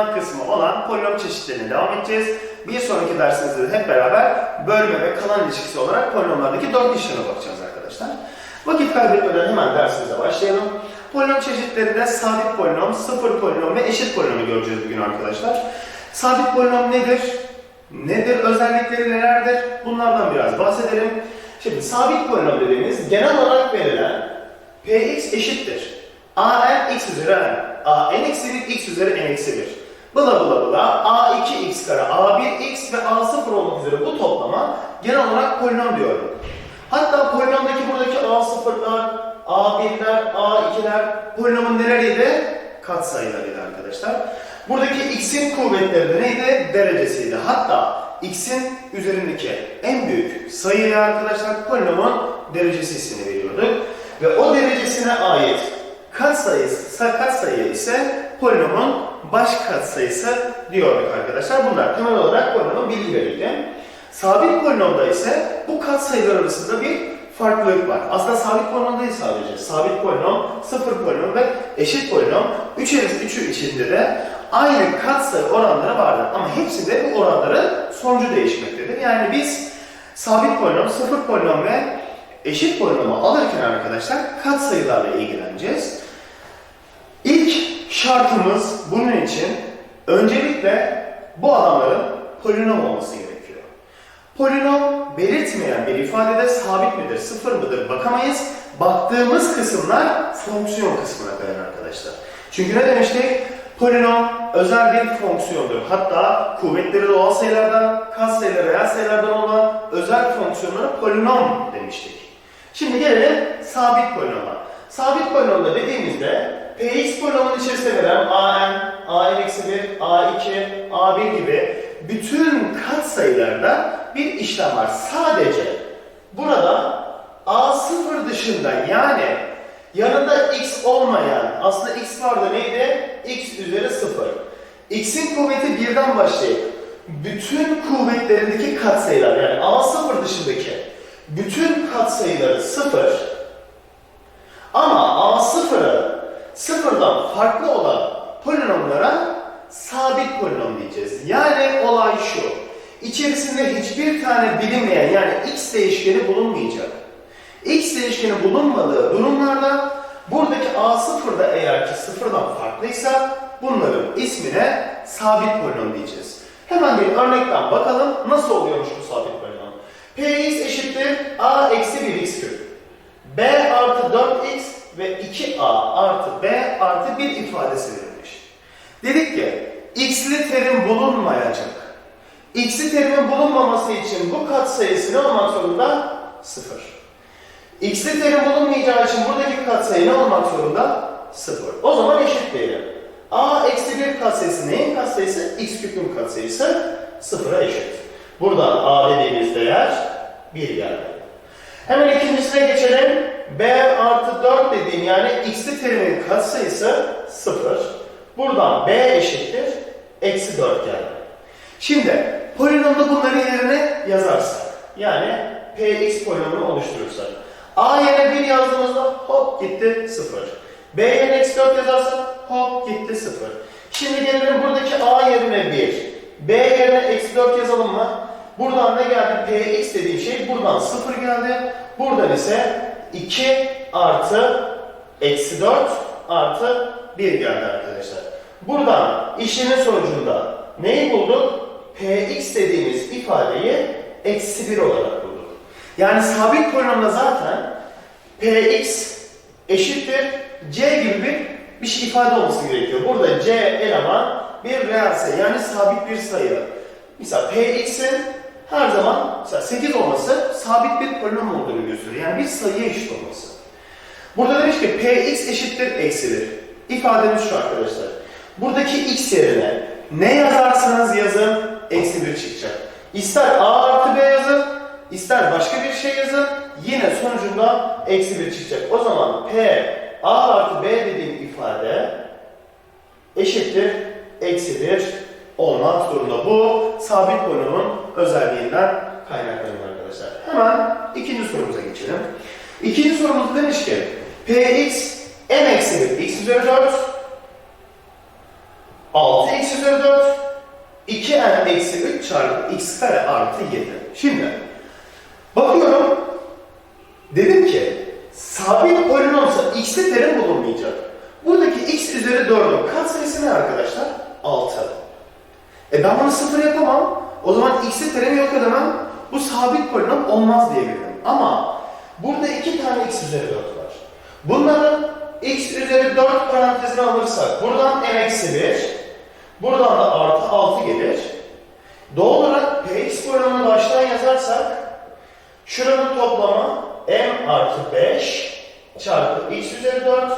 kalan kısmı olan polinom çeşitlerine devam edeceğiz. Bir sonraki dersimizde de hep beraber bölme ve kalan ilişkisi olarak polinomlardaki dört işleme bakacağız arkadaşlar. Vakit kaybetmeden hemen dersimize başlayalım. Polinom çeşitlerinde sabit polinom, sıfır polinom ve eşit polinomu göreceğiz bugün arkadaşlar. Sabit polinom nedir? Nedir? Özellikleri nelerdir? Bunlardan biraz bahsedelim. Şimdi sabit polinom dediğimiz genel olarak verilen Px eşittir. An x üzeri n. A n eksi 1 x üzeri n eksi 1. Bula bula bula a2x kare a1x ve a0 olmak üzere bu toplama genel olarak polinom diyorum. Hatta polinomdaki buradaki a0'lar, a1'ler, a2'ler polinomun neleriydi? Katsayılarıydı arkadaşlar. Buradaki x'in kuvvetleri de neydi? Derecesiydi. Hatta x'in üzerindeki en büyük sayıya arkadaşlar polinomun derecesi ismini veriyorduk. Ve o derecesine ait katsayısı, katsayı ise polinomun baş katsayısı diyorduk arkadaşlar. Bunlar temel olarak polinomun bilgi verirken. Sabit polinomda ise bu katsayılar arasında bir farklılık var. Aslında sabit polinom değil sadece. Sabit polinom, sıfır polinom ve eşit polinom. Üç, üçü içinde de aynı katsayı oranları vardır. Ama hepsinde bu oranların sonucu değişmektedir. Yani biz sabit polinom, sıfır polinom ve eşit polinomu alırken arkadaşlar katsayılarla ilgileneceğiz. Şartımız bunun için öncelikle bu adamların polinom olması gerekiyor. Polinom belirtmeyen bir ifadede sabit midir, sıfır mıdır bakamayız. Baktığımız kısımlar fonksiyon kısmına kayar arkadaşlar. Çünkü ne demiştik? Polinom özel bir fonksiyondur. Hatta kuvvetleri doğal sayılardan, katsayıları reel sayılardan olan özel fonksiyonlara polinom demiştik. Şimdi gelelim sabit polinoma. Sabit polinomda dediğimizde Px polinomun içerisinde veren an, an-1, a2, a1 gibi bütün katsayılarda bir işlem var. Sadece burada a0 dışında yani yanında x olmayan, aslında x vardı neydi? x üzeri 0. x'in kuvveti birden başlayıp bütün kuvvetlerindeki katsayılar yani a0 dışındaki bütün katsayıları 0 ama a0'ı sıfırdan farklı olan polinomlara sabit polinom diyeceğiz. Yani olay şu. İçerisinde hiçbir tane bilinmeyen yani x değişkeni bulunmayacak. x değişkeni bulunmadığı durumlarda buradaki a0 da eğer ki sıfırdan farklıysa bunların ismine sabit polinom diyeceğiz. Hemen bir örnekten bakalım nasıl oluyormuş bu sabit polinom. px eşittir a eksi 1x küp. b artı 4x ve 2a artı b artı 1 ifadesi verilmiş. Dedik ki x'li terim bulunmayacak. x'li terimin bulunmaması için bu katsayısı ne olmak zorunda? 0. x'li terim bulunmayacağı için buradaki katsayı ne olmak zorunda? 0. O zaman eşit diyelim. a eksi 1 katsayısı neyin katsayısı? x küpün katsayısı 0'a eşit. Buradan a dediğimiz değer 1 geldi. Hemen ikincisine geçelim. B artı 4 dediğim yani x'li terimin katsayısı 0. Buradan b eşittir. Eksi 4 geldi. Şimdi polinomda bunları yerine yazarsak. Yani px polinomunu oluşturursak. a yerine 1 yazdığımızda hop gitti 0. b yerine eksi 4 yazarsak hop gitti 0. Şimdi gelelim buradaki a yerine 1. b yerine eksi 4 yazalım mı? Buradan ne geldi? px dediğim şey buradan 0 geldi. Buradan ise 2 artı eksi 4 artı 1 geldi arkadaşlar. Buradan işlemin sonucunda neyi bulduk? px dediğimiz ifadeyi eksi 1 olarak bulduk. Yani sabit polinomda zaten px eşittir c gibi bir, bir şey ifade olması gerekiyor. Burada c eleman bir reel sayı yani sabit bir sayı. Mesela px'in her zaman mesela 8 olması sabit bir polinom olduğunu gösteriyor. Yani bir sayıya eşit olması. Burada demiş ki px eşittir eksi 1. İfademiz şu arkadaşlar. Buradaki x yerine ne yazarsanız yazın eksi 1 çıkacak. İster a artı b yazın, ister başka bir şey yazın yine sonucunda eksi 1 çıkacak. O zaman p a artı b dediğim ifade eşittir eksi 1 olmak zorunda. Bu sabit polinomun özelliğinden kaynaklanıyor arkadaşlar. Hemen ikinci sorumuza geçelim. İkinci sorumuzda demiş ki px m eksi 1 x üzeri 4 6x üzeri 2n eksi 3 çarpı x kare artı 7. Şimdi bakıyorum dedim ki sabit polinomsa x'li terim bulunmayacak. Buradaki x üzeri 4'ün katsayısı ne arkadaşlar? 6. E ben bunu sıfır yapamam. O zaman x'li terimi yok edemem. Bu sabit polinom olmaz diyebilirim. Ama burada iki tane x üzeri 4 var. Bunların x üzeri 4 parantezine alırsak buradan m eksi 1, buradan da artı 6 gelir. Doğal olarak px polinomunu baştan yazarsak şuranın toplamı m artı 5 çarpı x üzeri 4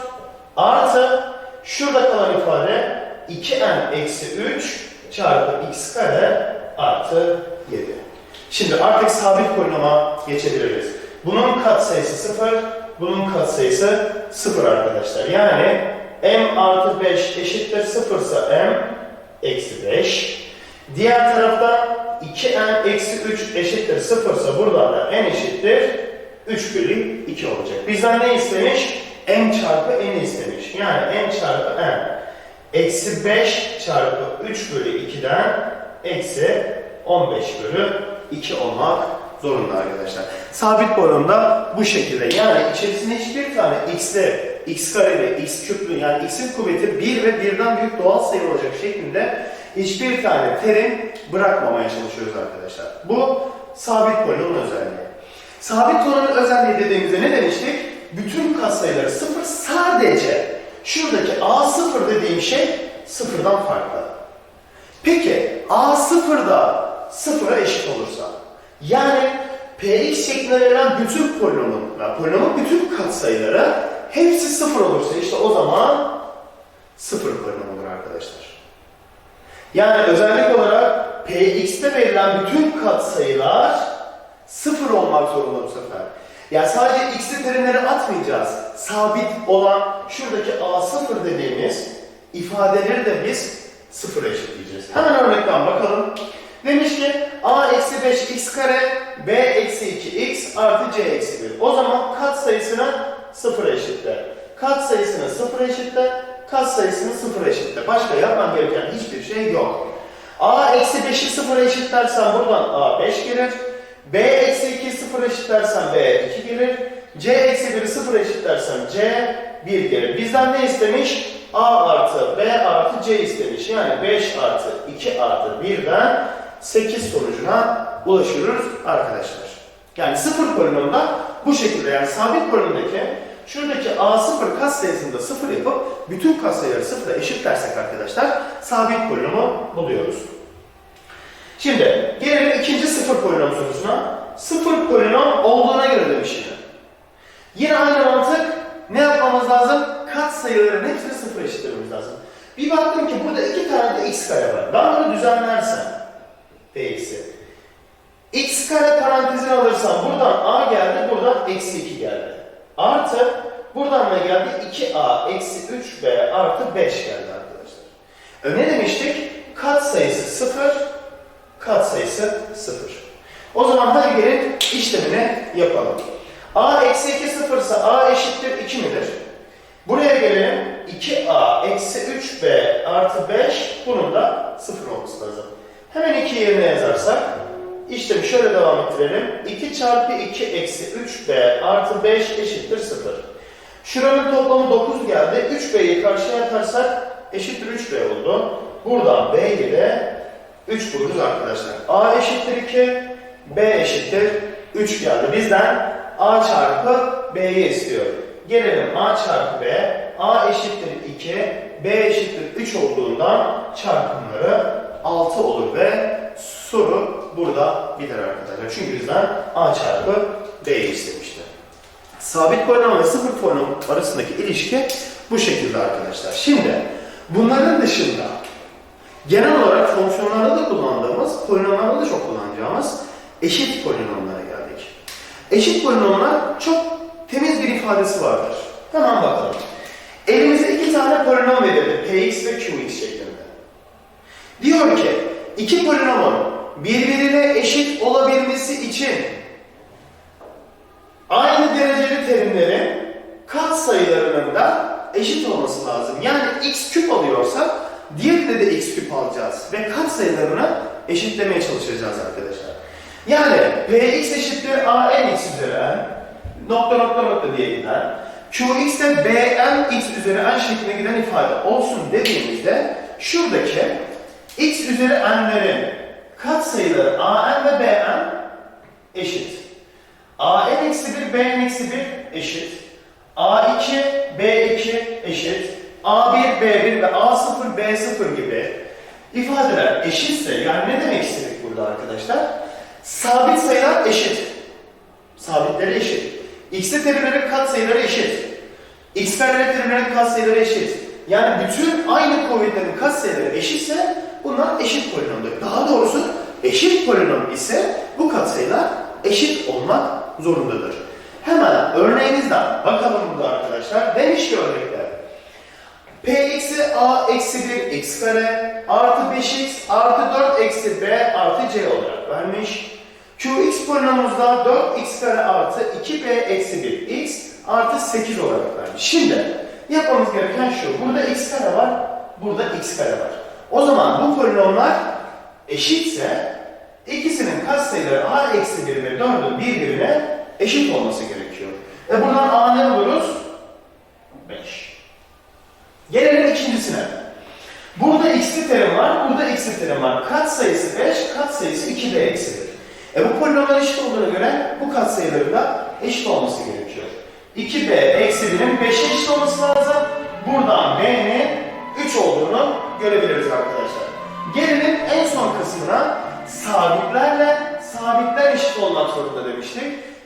artı şurada kalan ifade 2n eksi 3 çarpı x kare artı 7. Şimdi artık sabit polinoma geçebiliriz. Bunun katsayısı 0, bunun katsayısı 0 arkadaşlar. Yani m artı 5 eşittir 0 ise m eksi 5. Diğer tarafta 2n eksi 3 eşittir 0 ise buradan da n eşittir 3 bölü 2 olacak. Bizden ne istemiş? m çarpı n istemiş. Yani m çarpı n. Eksi 5 çarpı 3 bölü 2'den eksi 15 bölü 2 olmak zorunda arkadaşlar. Sabit polinomda bu şekilde yani içerisinde hiçbir tane x'li, x kareli, x küplü yani x'in kuvveti 1 ve birden büyük doğal sayı olacak şeklinde hiçbir tane terim bırakmamaya çalışıyoruz arkadaşlar. Bu sabit polinomun özelliği. Sabit poliноmun özelliği dediğimizde ne demiştik? Bütün katsayıları sıfır sadece şuradaki a sıfır dediğim şey sıfırdan farklı. Peki a sıfırda sıfıra eşit olursa yani px şeklinde verilen bütün polinomun, yani polinomun bütün katsayıları hepsi sıfır olursa işte o zaman sıfır polinomudur arkadaşlar. Yani özellik olarak px'te verilen bütün katsayılar sıfır olmak zorunda bu sefer. Yani sadece x'li terimleri atmayacağız. Sabit olan şuradaki a0 dediğimiz ifadeleri de biz sıfıra eşitleyeceğiz. Hemen örnekten bakalım. Demiş ki a eksi 5 x kare b eksi 2 x artı c eksi 1. O zaman kat sayısını sıfıra eşitle. Kat sayısını sıfıra eşitle. Kat sayısını sıfıra eşitle. Başka yapmam gereken hiçbir şey yok. a eksi 5'i sıfıra eşitlersen buradan a 5 gelir. b eksi 2'yi sıfıra eşitlersen b 2 gelir. c eksi 1'i sıfıra eşitlersen c 1 gelir. Bizden ne istemiş? a artı b artı c istemiş. Yani 5 artı 2 artı 1'den 8 sonucuna ulaşıyoruz arkadaşlar. Yani sıfır polinomda bu şekilde yani sabit polinomdaki şuradaki a0 katsayısını da sıfır yapıp bütün katsayıları sıfıra eşitlersek arkadaşlar sabit polinomu buluyoruz. Şimdi gelelim ikinci sıfır polinom sorusuna. Sıfır polinom olduğuna göre demiş yine. Yine aynı mantık ne yapmamız lazım? Katsayıların hepsini sıfır eşitlememiz lazım. Bir baktım ki burada iki tane de x kare var. Ben bunu düzenlersem P'si. X kare parantezine alırsam buradan A geldi, buradan eksi 2 geldi. Artı buradan ne geldi? 2A eksi 3B artı 5 geldi arkadaşlar. E ne demiştik? Kat sayısı 0, kat sayısı 0. O zaman hadi gelin işlemini yapalım. A eksi 2 0 ise A eşittir 2 midir? Buraya gelelim. 2A eksi 3B artı 5 bunun da 0 olması lazım. Hemen 2 yerine yazarsak işlemi şöyle devam ettirelim. 2 çarpı 2 eksi 3b artı 5 eşittir 0. Şuranın toplamı 9 geldi. 3b'yi karşıya atarsak eşittir 3b oldu. Buradan b'yi de 3 buluruz arkadaşlar. a eşittir 2, b eşittir 3 geldi. Bizden a çarpı b'yi istiyor. Gelelim a çarpı b. a eşittir 2, b eşittir 3 olduğundan çarpımları 6 olur ve soru burada biter arkadaşlar. Çünkü bizden a çarpı b'yi istemişti. Sabit polinom ve sıfır polinom arasındaki ilişki bu şekilde arkadaşlar. Şimdi bunların dışında genel olarak fonksiyonlarda da kullandığımız, polinomlarda da çok kullanacağımız eşit polinomlara geldik. Eşit polinomlar çok temiz bir ifadesi vardır. Hemen bakalım. Elimize iki tane polinom verildi. Px ve Qx şeklinde. Diyor ki iki polinomun birbirine eşit olabilmesi için aynı dereceli terimlerin kat sayılarının da eşit olması lazım. Yani x küp alıyorsak diğerinde de x küp alacağız ve kat sayılarını eşitlemeye çalışacağız arkadaşlar. Yani Px eşittir An x üzeri n nokta nokta nokta diye gider. Qx de Bn x üzeri n şeklinde giden ifade olsun dediğimizde şuradaki x üzeri n'lerin katsayıları An ve Bn eşit. An eksi 1, Bn eksi 1 eşit. A2, B2 eşit. A1, B1 ve A0, B0 gibi ifadeler eşitse yani ne demek istedik burada arkadaşlar? Sabit sayılar eşit. Sabitleri eşit. X'li terimlerin katsayıları eşit. X kareli terimlerin katsayıları eşit. Yani bütün aynı kuvvetlerin katsayıları eşitse bunlar eşit polinomdur. Daha doğrusu eşit polinom ise bu katsayılar eşit olmak zorundadır. Hemen örneğimizden bakalım burada arkadaşlar. Demiş ki örnekte. P eksi A eksi 1 x kare artı 5x artı 4 eksi B artı C olarak vermiş. Qx polinomumuzda 4x kare artı 2B eksi 1 x artı 8 olarak vermiş. Şimdi yapmamız gereken şu. Burada x kare var, burada x kare var. O zaman bu polinomlar eşitse ikisinin katsayıları a eksi 1 ve 4'ün birbirine eşit olması gerekiyor. E buradan a ne buluruz? 5. Gelelim ikincisine. Burada x'li terim var, burada x'li terim var. Kat sayısı 5, kat sayısı 2b eksi 1. E bu polinomlar eşit olduğuna göre bu kat sayıları da eşit olması gerekiyor. 2b eksi 1'in 5'e eşit olması lazım. Buradan b'nin 3 olduğunu görebiliriz arkadaşlar. Gelelim en son kısmına sabitlerle sabitler eşit olmak zorunda demiştik.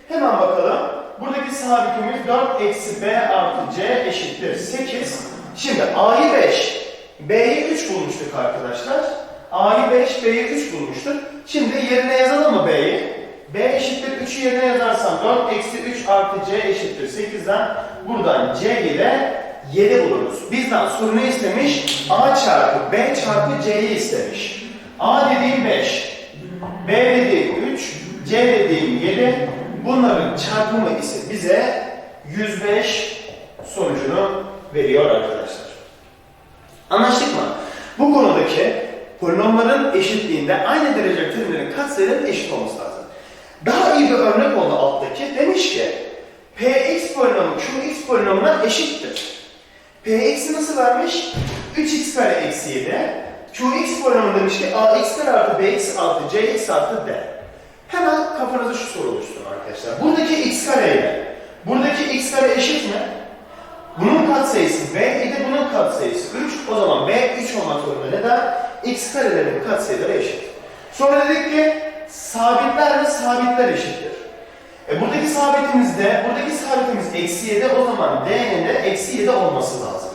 Hemen bakalım. Buradaki sabitimiz 4 eksi b artı c eşittir 8. Şimdi a'yı 5, b'yi 3 bulmuştuk arkadaşlar. a'yı 5, b'yi 3 bulmuştuk. Şimdi yerine yazalım mı b'yi? b eşittir 3'ü yerine yazarsam 4 eksi 3 artı c eşittir 8'den buradan c ile 7 buluruz. Bizden soru ne istemiş? a çarpı b çarpı c'yi istemiş. a dediğim 5, b dediğim 3, c dediğim 7. Bunların çarpımı ise bize 105 sonucunu veriyor arkadaşlar. Anlaştık mı? Bu konudaki polinomların eşitliğinde aynı derece terimlerin katsayılarının eşit olması lazım. Daha iyi bir örnek oldu alttaki. Demiş ki Px polinomu Qx polinomuna eşittir. Px'i nasıl vermiş? 3x kare eksi 7. Qx polinomu demiş ki ax kare artı bx artı cx artı d. Hemen kafanızda şu soru oluşturun arkadaşlar. Buradaki x kare ile buradaki x kare eşit mi? Bunun katsayısı b idi, bunun katsayısı 3. O zaman b 3 olmak zorunda. Neden? x karelerin katsayıları eşit. Sonra dedik ki sabitler ve sabitler eşittir. E buradaki sabitimiz de, buradaki sabitimiz eksi 7 o zaman d'nin de eksi 7 olması lazım.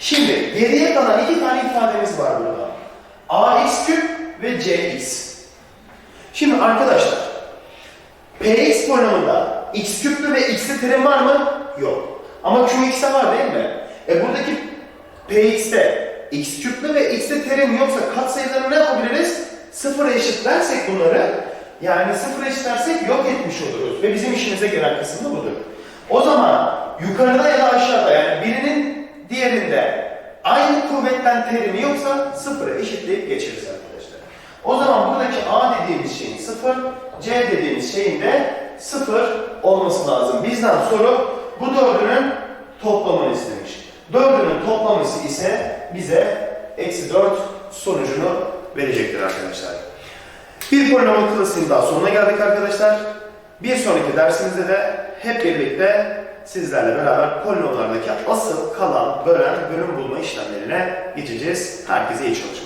Şimdi geriye kalan iki tane ifademiz var burada. ax küp ve cx. Şimdi arkadaşlar px polinomunda x küplü ve x'li terim var mı? Yok. Ama qx'te var değil mi? E buradaki px'te x küplü ve x'li terim yoksa katsayılarını ne yapabiliriz? Sıfıra eşitlersek bunları yani sıfıra eşitlersek yok etmiş oluruz. Ve bizim işimize gelen kısım da budur. O zaman yukarıda ya da aşağıda yani birinin diğerinde aynı kuvvetten terimi yoksa sıfıra eşitleyip geçeriz arkadaşlar. O zaman buradaki a dediğimiz şeyin sıfır, c dediğimiz şeyin de sıfır olması lazım. Bizden soru bu dördünün toplamını istemiş. Dördünün toplaması ise bize eksi 4 sonucunu verecektir arkadaşlar. Bir polinom klasiğinin daha sonuna geldik arkadaşlar. Bir sonraki dersimizde de hep birlikte sizlerle beraber polinomlardaki asıl, kalan, bölen, bölüm bulma işlemlerine geçeceğiz. Herkese iyi çalışmalar.